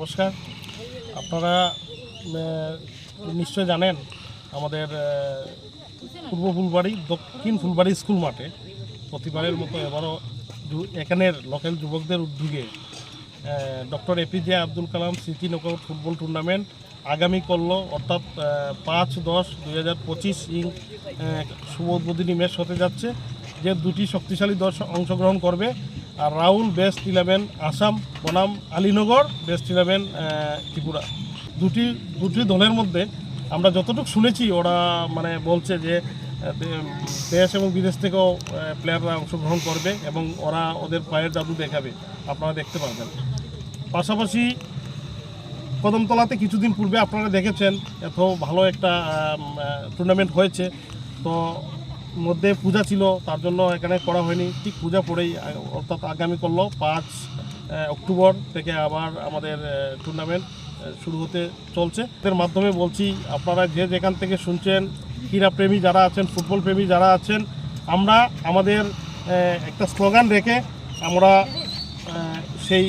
নমস্কার। আপনারা নিশ্চয় জানেন আমাদের পূর্ব ফুলবাড়ি, দক্ষিণ ফুলবাড়ি স্কুল মাঠে প্রতিবারের মতো এবারও এখানের লোকাল যুবকদের উদ্যোগে ডক্টর এপিজে আব্দুল কালাম স্মৃতি নকআউট ফুটবল টুর্নামেন্ট আগামী করল। অর্থাৎ পাঁচ দশ দুই হাজার পঁচিশ ইং শুভ উদ্বোধনী ম্যাচ হতে যাচ্ছে। যে দুটি শক্তিশালী দল অংশগ্রহণ করবে আর রাহুল বেস্ট ইলেভেন আসাম, বনাম, আলীনগর বেস্ট ইলেভেন ত্রিপুরা। দুটি দুটি দলের মধ্যে আমরা যতটুকু শুনেছি, ওরা মানে বলছে যে দেশ এবং বিদেশ থেকেও প্লেয়াররা অংশগ্রহণ করবে এবং ওরা ওদের পায়ের জাদু দেখাবে। আপনারা দেখতে পাবেন পাশাপাশি কদমতলাতে কিছুদিন পূর্বে আপনারা দেখেছেন, এত ভালো একটা টুর্নামেন্ট হয়েছে। তো মধ্যে পূজা ছিল, তার জন্য এখানে করা হয়নি। ঠিক পূজা পরেই অর্থাৎ আগামী করল, পাঁচ অক্টোবর থেকে আবার আমাদের টুর্নামেন্ট শুরু হতে চলছে। এর মাধ্যমে বলছি, আপনারা যে যেখান থেকে শুনছেন ক্রীড়াপ্রেমী যারা আছেন, ফুটবল প্রেমী যারা আছেন, আমরা আমাদের একটা স্লোগান রেখে আমরা সেই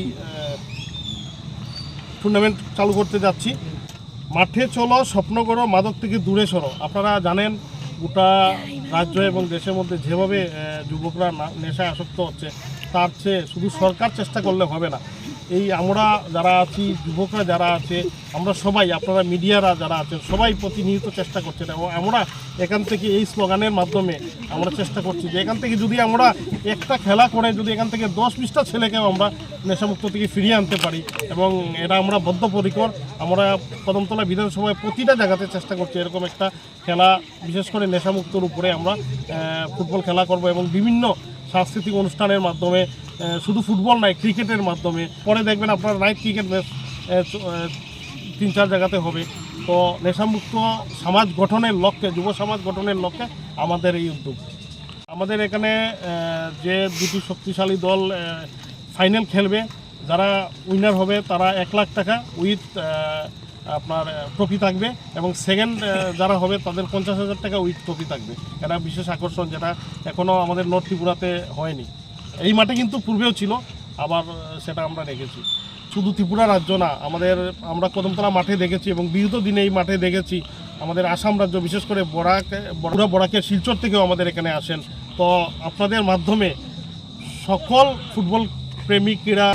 টুর্নামেন্ট চালু করতে যাচ্ছি। মাঠে চলো স্বপ্ন করো মাদক থেকে দূরে সরো। আপনারা জানেন গোটা রাজ্য এবং দেশের মধ্যে যেভাবে যুবকরা নেশায় আসক্ত হচ্ছে তার চেয়ে শুধু সরকার চেষ্টা করলে হবে না। এই আমরা যারা আছি, যুবকরা যারা আছে, আমরা সবাই, আপনারা মিডিয়ারা যারা আছেন, সবাই প্রতিনিয়ত চেষ্টা করছেন এবং আমরা এখান থেকে এই স্লোগানের মাধ্যমে আমরা চেষ্টা করছি যে এখান থেকে যদি আমরা একটা খেলা করে, যদি এখান থেকে দশ বিশটা ছেলেকেও আমরা নেশামুক্ত থেকে ফিরিয়ে আনতে পারি এবং এটা আমরা বদ্ধপরিকর, আমরা কদমতলা বিধানসভায় প্রতিটা জায়গাতে চেষ্টা করছি এরকম একটা খেলা, বিশেষ করে নেশামুক্তর উপরে আমরা ফুটবল খেলা করব এবং বিভিন্ন সাংস্কৃতিক অনুষ্ঠানের মাধ্যমে শুধু ফুটবল নয়, ক্রিকেটের মাধ্যমে। পরে দেখবেন আপনার নাইট ক্রিকেট ম্যাচ তিন, চার জায়গাতে হবে। তো নেশামুক্ত সমাজ গঠনের লক্ষ্যে, যুব সমাজ গঠনের লক্ষ্যে আমাদের এই উদ্যোগ। আমাদের এখানে যে দুটি শক্তিশালী দল ফাইনাল খেলবে, যারা উইনার হবে, তারা এক লাখ টাকা উইথ আপনার ট্রফি থাকবে এবং সেকেন্ড যারা হবে তাদের পঞ্চাশ হাজার টাকা উইথ ট্রফি থাকবে। এটা বিশেষ আকর্ষণ যেটা এখনও আমাদের নর্থ ত্রিপুরাতে হয়নি। এই মাঠে কিন্তু পূর্বেও ছিল, আবার সেটা আমরা রেখেছি শুধু ত্রিপুরা রাজ্য না, আমাদের, আমরা কদমতলা মাঠে দেখেছি এবং বিগত দিনে এই মাঠে দেখেছি আমাদের আসাম রাজ্য, বিশেষ করে বরাক বড়ুরা বরাকের শিলচর থেকেও আমাদের এখানে আসেন। তো আপনাদের মাধ্যমে সকল ফুটবল প্রেমিক ক্রীড়া